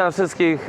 Witam wszystkich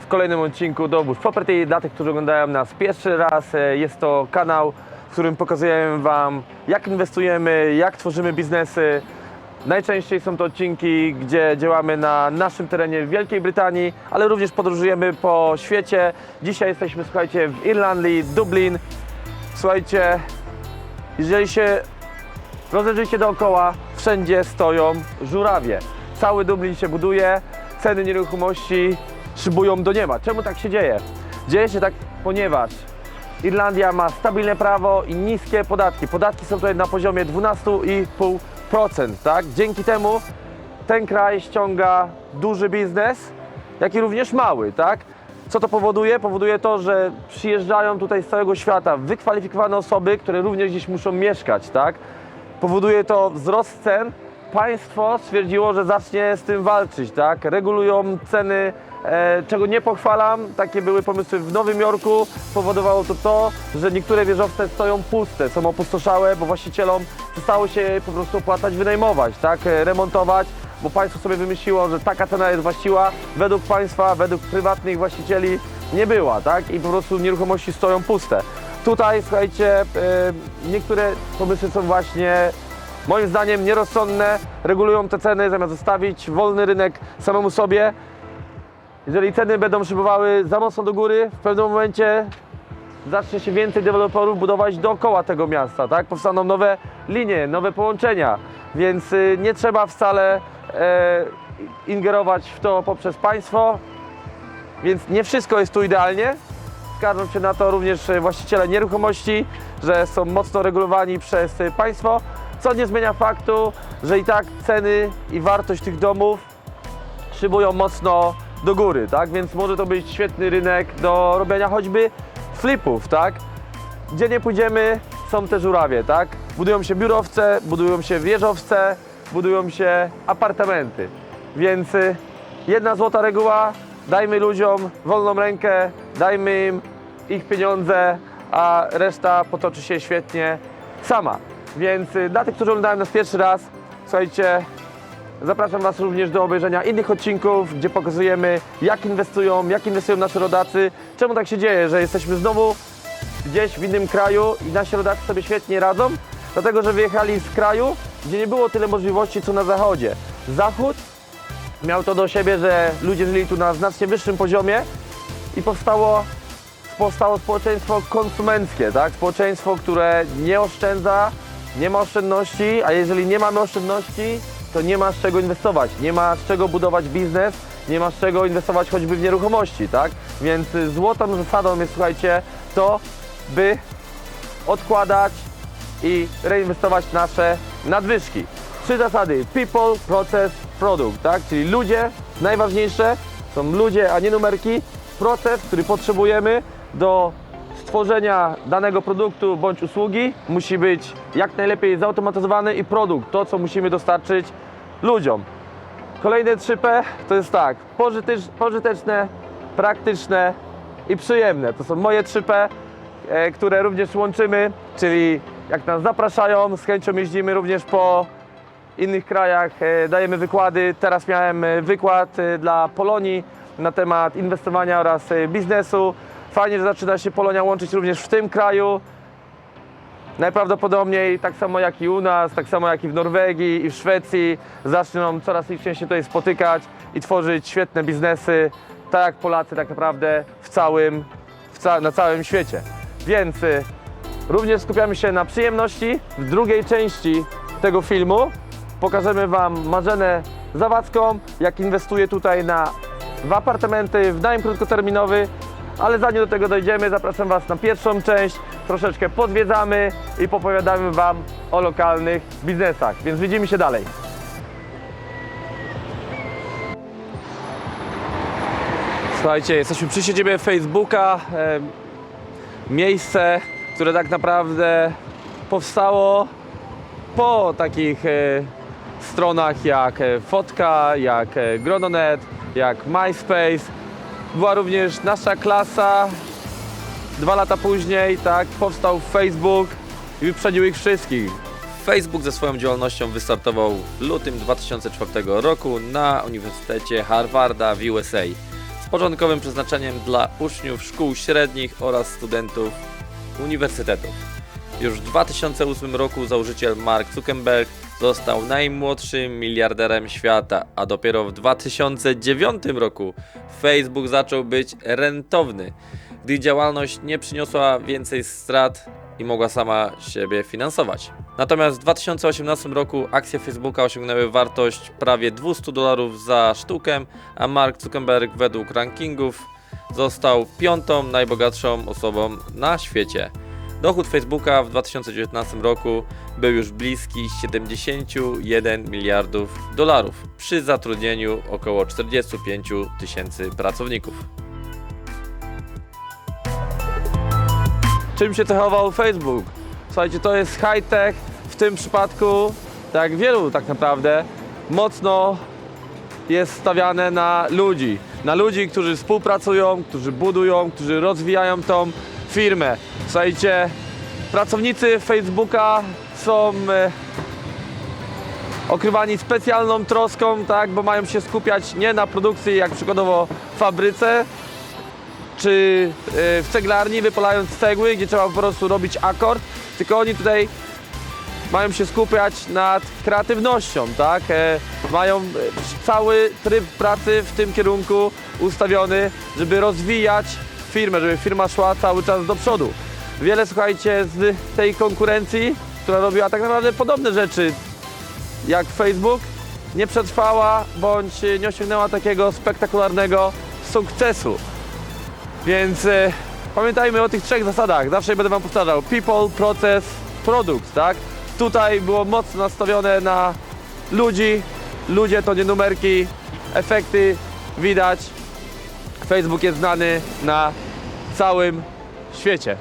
w kolejnym odcinku Dobóż Property. Dla tych, którzy oglądają nas pierwszy raz, e, jest to kanał, w którym pokazujemy Wam, jak inwestujemy, jak tworzymy biznesy. Najczęściej są to odcinki, gdzie działamy na naszym terenie w Wielkiej Brytanii, ale również podróżujemy po świecie. Dzisiaj jesteśmy, słuchajcie, w Irlandii, Dublin. Słuchajcie, jeżeli się rozejrzyjcie dookoła, wszędzie stoją żurawie. Cały Dublin się buduje, ceny nieruchomości szybują do nieba. Czemu tak się dzieje? Dzieje się tak, ponieważ Irlandia ma stabilne prawo i niskie podatki. Podatki są tutaj na poziomie 12,5%, tak? Dzięki temu ten kraj ściąga duży biznes, jak i również mały, tak? Co to powoduje? Powoduje to, że przyjeżdżają tutaj z całego świata wykwalifikowane osoby, które również gdzieś muszą mieszkać, tak? Powoduje to wzrost cen. Państwo stwierdziło, że zacznie z tym walczyć, tak? Regulują ceny, e, czego nie pochwalam. Takie były pomysły w Nowym Jorku. Powodowało to to, że niektóre wieżowce stoją puste, są opustoszałe, bo właścicielom przestało się po prostu opłacać wynajmować, tak? E, Remontować, bo państwo sobie wymyśliło, że taka cena jest właściwa. Według państwa, według prywatnych właścicieli nie była, tak? I po prostu nieruchomości stoją puste. Tutaj, słuchajcie, e, niektóre pomysły są właśnie moim zdaniem nierozsądne, regulują te ceny zamiast zostawić wolny rynek samemu sobie. Jeżeli ceny będą szybowały za mocno do góry, w pewnym momencie zacznie się więcej deweloperów budować dookoła tego miasta, tak? Powstaną nowe linie, nowe połączenia, więc y, nie trzeba wcale e, ingerować w to poprzez państwo, więc nie wszystko jest tu idealnie. Skarżą się na to również e, właściciele nieruchomości, że są mocno regulowani przez e, państwo, co nie zmienia faktu, że i tak ceny i wartość tych domów szybują mocno do góry, tak? Więc może to być świetny rynek do robienia choćby flipów, tak? Gdzie nie pójdziemy, są te żurawie, tak? Budują się biurowce, budują się wieżowce, budują się apartamenty. Więc y, jedna złota reguła, dajmy ludziom wolną rękę, dajmy im ich pieniądze, a reszta potoczy się świetnie sama. Więc y, dla tych, którzy oglądają nas pierwszy raz, słuchajcie, Zapraszam Was również do obejrzenia innych odcinków, gdzie pokazujemy, jak inwestują, jak inwestują nasi rodacy. Czemu tak się dzieje, że jesteśmy znowu gdzieś w innym kraju i nasi rodacy sobie świetnie radzą? Dlatego, że wyjechali z kraju, gdzie nie było tyle możliwości, co na zachodzie. Zachód miał to do siebie, że ludzie żyli tu na znacznie wyższym poziomie i powstało, powstało społeczeństwo konsumenckie, tak? Społeczeństwo, które nie oszczędza, nie ma oszczędności, a jeżeli nie mamy oszczędności, to nie ma z czego inwestować, nie ma z czego budować biznes, nie ma z czego inwestować choćby w nieruchomości, tak? Więc y, złotą zasadą jest, słuchajcie, to, by odkładać i reinwestować nasze nadwyżki. Trzy zasady: people, process, product, tak? Czyli ludzie, najważniejsze są ludzie, a nie numerki. Proces, który potrzebujemy do stworzenia danego produktu bądź usługi musi być jak najlepiej zautomatyzowany i produkt, to co musimy dostarczyć ludziom. Kolejne 3P to jest tak, pożytecz- pożyteczne, praktyczne i przyjemne. To są moje 3P, e, które również łączymy, czyli jak nas zapraszają, z chęcią jeździmy również po innych krajach, e, dajemy wykłady. Teraz miałem e, wykład dla Polonii na temat inwestowania oraz biznesu. Fajnie, że zaczyna się Polonia łączyć również w tym kraju. Najprawdopodobniej tak samo jak i u nas, tak samo jak i w Norwegii i w Szwecji zaczną coraz liczniej się tutaj spotykać i tworzyć świetne biznesy, tak jak Polacy tak naprawdę w całym, w ca na całym świecie. Więc y, również skupiamy się na przyjemności. W drugiej części tego filmu pokażemy Wam Marzenę Zawadzką, jak inwestuje tutaj na, w apartamenty, w najem krótkoterminowy, ale zanim do tego dojdziemy, zapraszam Was na pierwszą część. Troszeczkę podwiedzamy i popowiadamy Wam o lokalnych biznesach. Więc widzimy się dalej. Słuchajcie, jesteśmy przy siedzibie Facebooka. Miejsce, które tak naprawdę powstało po takich e, stronach jak e, Fotka, jak e, Grononet, jak MySpace. Była również nasza klasa. Dwa lata później, tak, powstał Facebook i wyprzedził ich wszystkich. Facebook ze swoją działalnością wystartował w lutym 2004 roku na Uniwersytecie Harvarda w USA z początkowym przeznaczeniem dla uczniów szkół średnich oraz studentów uniwersytetów. Już w 2008 roku założyciel Mark Zuckerberg został najmłodszym miliarderem świata, a dopiero w 2009 roku Facebook zaczął być rentowny, gdy działalność nie przyniosła więcej strat i mogła sama siebie finansować. Natomiast w 2018 roku akcje Facebooka osiągnęły wartość prawie 200 dolarów za sztukę, a Mark Zuckerberg według rankingów został piątą najbogatszą osobą na świecie. Dochód Facebooka w 2019 roku był już bliski 71 miliardów dolarów przy zatrudnieniu około 45 tysięcy pracowników. Czym się cechował Facebook? Słuchajcie, to jest high-tech, w tym przypadku, tak jak wielu tak naprawdę, mocno jest stawiane na ludzi. Na ludzi, którzy współpracują, którzy budują, którzy rozwijają tą firmę. Słuchajcie, pracownicy Facebooka są e, okrywani specjalną troską, tak, bo mają się skupiać nie na produkcji, jak przykładowo w fabryce, czy y, w ceglarni wypalając cegły, gdzie trzeba po prostu robić akord, tylko oni tutaj mają się skupiać nad kreatywnością, tak? E, Mają e, cały tryb pracy w tym kierunku ustawiony, żeby rozwijać firmę, żeby firma szła cały czas do przodu. Wiele, słuchajcie, z tej konkurencji, która robiła tak naprawdę podobne rzeczy jak Facebook, nie przetrwała bądź nie osiągnęła takiego spektakularnego sukcesu. Więc e, pamiętajmy o tych trzech zasadach. Zawsze będę Wam powtarzał. People, proces, produkt, tak? Tutaj było mocno nastawione na ludzi. Ludzie to nie numerki, efekty widać. Facebook jest znany na całym świecie.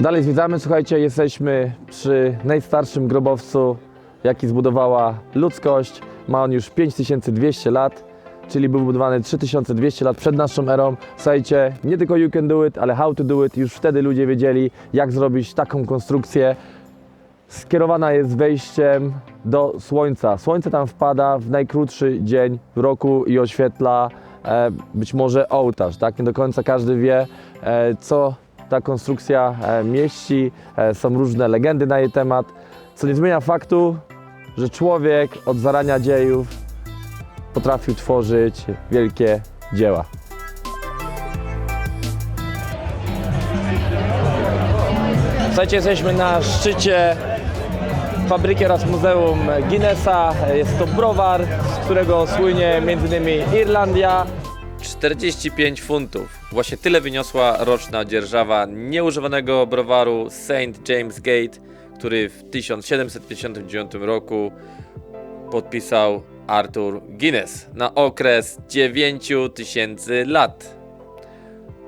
Dalej zwiedzamy, słuchajcie, jesteśmy przy najstarszym grobowcu, jaki zbudowała ludzkość. Ma on już 5200 lat, czyli był budowany 3200 lat przed naszą erą. Słuchajcie, nie tylko you can do it, ale how to do it. Już wtedy ludzie wiedzieli, jak zrobić taką konstrukcję. Skierowana jest wejściem do Słońca. Słońce tam wpada w najkrótszy dzień w roku i oświetla e, być może ołtarz. Tak? Nie do końca każdy wie, e, co ta konstrukcja e, mieści. E, są różne legendy na jej temat, co nie zmienia faktu, że człowiek od zarania dziejów potrafił tworzyć wielkie dzieła. Słuchajcie, jesteśmy na szczycie fabryki oraz Muzeum Guinnessa. Jest to browar, z którego słynie m.in. Irlandia. 45 funtów. Właśnie tyle wyniosła roczna dzierżawa nieużywanego browaru St. James Gate, który w 1759 roku podpisał Arthur Guinness na okres 9000 lat.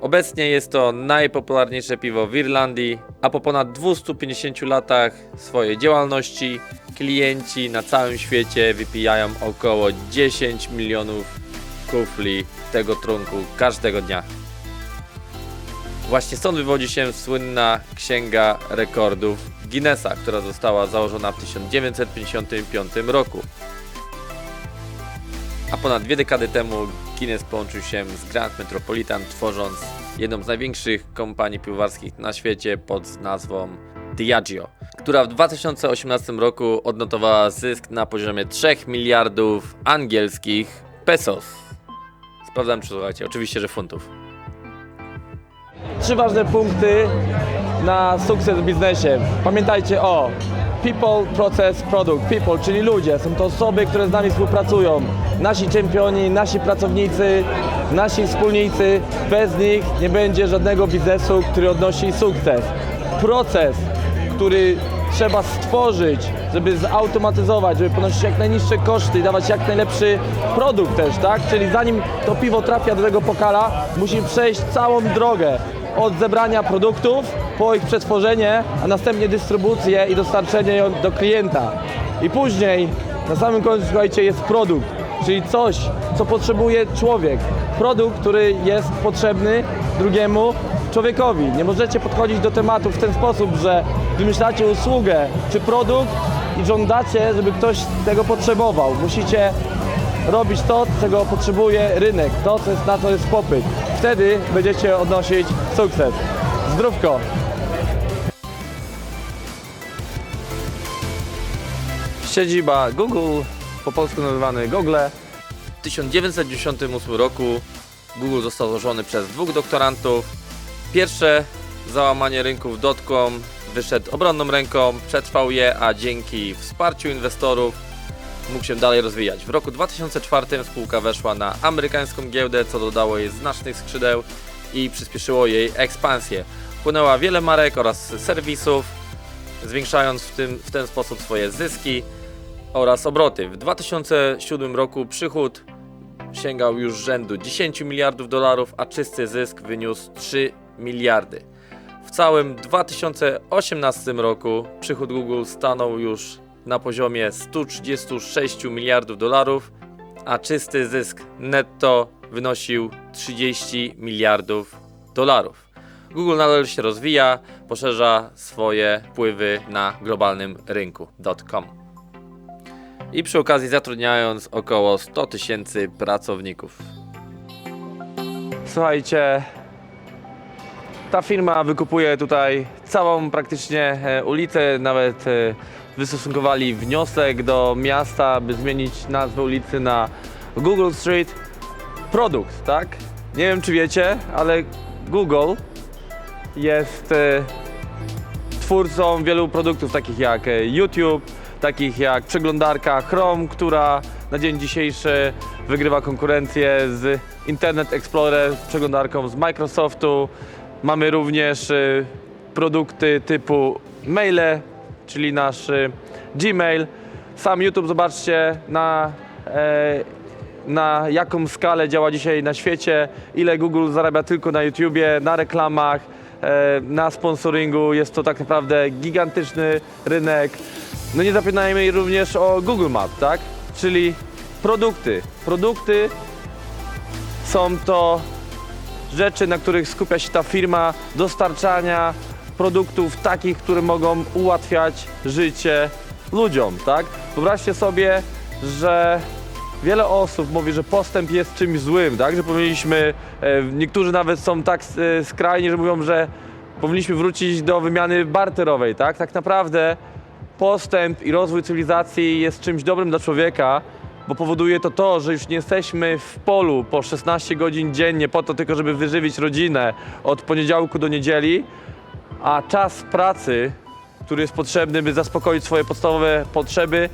Obecnie jest to najpopularniejsze piwo w Irlandii, a po ponad 250 latach swojej działalności klienci na całym świecie wypijają około 10 milionów kufli tego trunku każdego dnia. Właśnie stąd wywodzi się słynna Księga Rekordów Guinnessa, która została założona w 1955 roku. A ponad dwie dekady temu Guinness połączył się z Grand Metropolitan, tworząc jedną z największych kompanii piwowarskich na świecie pod nazwą Diageo, która w 2018 roku odnotowała zysk na poziomie 3 miliardów angielskich pesos. Sprawdzam, czy słuchajcie, oczywiście, że funtów. Trzy ważne punkty na sukces w biznesie. Pamiętajcie o people, process, product. People, czyli ludzie. Są to osoby, które z nami współpracują. Nasi czempioni, nasi pracownicy, nasi wspólnicy. Bez nich nie będzie żadnego biznesu, który odnosi sukces. Proces, który trzeba stworzyć, żeby zautomatyzować, żeby ponosić jak najniższe koszty i dawać jak najlepszy produkt też, tak? Czyli zanim to piwo trafia do tego pokala, musi przejść całą drogę od zebrania produktów po ich przetworzenie, a następnie dystrybucję i dostarczenie ją do klienta. I później, na samym końcu, słuchajcie, jest produkt, czyli coś, co potrzebuje człowiek. produkt, który jest potrzebny drugiemu człowiekowi. Nie możecie podchodzić do tematu w ten sposób, że wymyślacie usługę czy produkt i żądacie, żeby ktoś tego potrzebował. Musicie robić to, czego potrzebuje rynek, to, co jest, na co jest popyt. Wtedy będziecie odnosić sukces. Zdrówko! Siedziba Google, po polsku nazywany Google. W 1998 roku Google został założony przez dwóch doktorantów. Pierwsze załamanie rynków dotcom wyszedł obronną ręką, przetrwał je, a dzięki wsparciu inwestorów mógł się dalej rozwijać. W roku 2004 spółka weszła na amerykańską giełdę, co dodało jej znacznych skrzydeł i przyspieszyło jej ekspansję. Wpłynęła wiele marek oraz serwisów, zwiększając w, tym, w ten sposób swoje zyski oraz obroty. W 2007 roku przychód sięgał już rzędu 10 miliardów dolarów, a czysty zysk wyniósł 3 miliardy. W całym 2018 roku przychód Google stanął już na poziomie 136 miliardów dolarów, a czysty zysk netto wynosił 30 miliardów dolarów. Google nadal się rozwija, poszerza swoje wpływy na globalnym rynku .com i przy okazji zatrudniając około 100 tysięcy pracowników. Słuchajcie, ta firma wykupuje tutaj całą praktycznie e, ulicę, nawet e, wystosunkowali wniosek do miasta, by zmienić nazwę ulicy na Google Street. Produkt, tak? Nie wiem czy wiecie, ale Google jest e, twórcą wielu produktów takich jak YouTube, takich jak przeglądarka Chrome, która na dzień dzisiejszy wygrywa konkurencję z Internet Explorer, przeglądarką z Microsoftu. Mamy również e, produkty typu maile, czyli nasz e, Gmail. Sam YouTube, zobaczcie na e, na jaką skalę działa dzisiaj na świecie, ile Google zarabia tylko na YouTubie, na reklamach, e, na sponsoringu. Jest to tak naprawdę gigantyczny rynek. No nie zapominajmy również o Google Map, tak? Czyli produkty. Produkty są to rzeczy, na których skupia się ta firma, dostarczania produktów takich, które mogą ułatwiać życie ludziom, tak? Wyobraźcie sobie, że wiele osób mówi, że postęp jest czymś złym, tak? Że powinniśmy, e, niektórzy nawet są tak e, skrajni, że mówią, że powinniśmy wrócić do wymiany barterowej, tak? Tak naprawdę postęp i rozwój cywilizacji jest czymś dobrym dla człowieka, bo powoduje to to, że już nie jesteśmy w polu po 16 godzin dziennie po to tylko, żeby wyżywić rodzinę od poniedziałku do niedzieli, a czas pracy, który jest potrzebny, by zaspokoić swoje podstawowe potrzeby,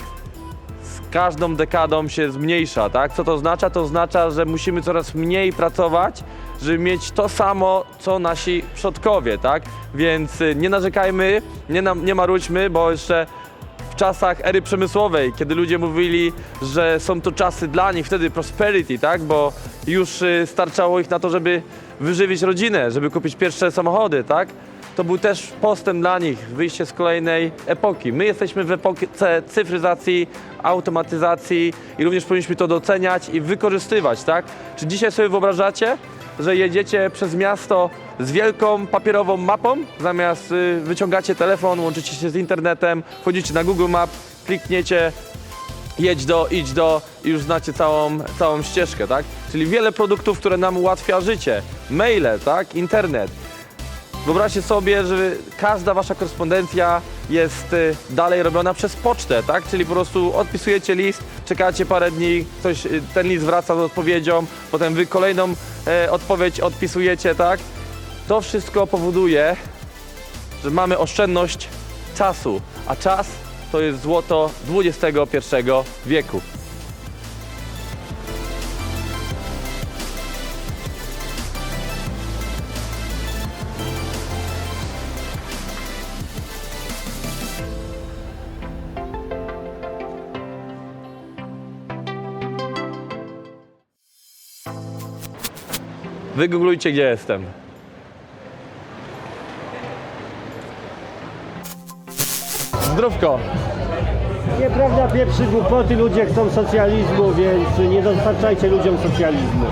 z każdą dekadą się zmniejsza, tak? Co to oznacza? To oznacza, że musimy coraz mniej pracować, żeby mieć to samo, co nasi przodkowie, tak? Więc y, nie narzekajmy, nie, nam, nie marudźmy, bo jeszcze czasach ery przemysłowej, kiedy ludzie mówili, że są to czasy dla nich, wtedy prosperity, tak? Bo już y, starczało ich na to, żeby wyżywić rodzinę, żeby kupić pierwsze samochody, tak? To był też postęp dla nich, wyjście z kolejnej epoki. My jesteśmy w epoce cyfryzacji, automatyzacji i również powinniśmy to doceniać i wykorzystywać, tak? Czy dzisiaj sobie wyobrażacie, że jedziecie przez miasto z wielką papierową mapą, zamiast y, wyciągacie telefon, łączycie się z internetem, wchodzicie na Google Map, klikniecie jedź do, idź do i już znacie całą, całą ścieżkę, tak? Czyli wiele produktów, które nam ułatwia życie. Maile, tak? Internet. Wyobraźcie sobie, że każda wasza korespondencja jest y, dalej robiona przez pocztę, tak? Czyli po prostu odpisujecie list, czekacie parę dni, ktoś, y, ten list wraca z odpowiedzią, potem wy kolejną e, odpowiedź odpisujecie, tak? To wszystko powoduje, że mamy oszczędność czasu, a czas to jest złoto XXI wieku. Wygooglujcie, gdzie jestem. Zdrówko. Nieprawda, pieprzy głupoty, ludzie chcą socjalizmu, więc nie dostarczajcie ludziom socjalizmu.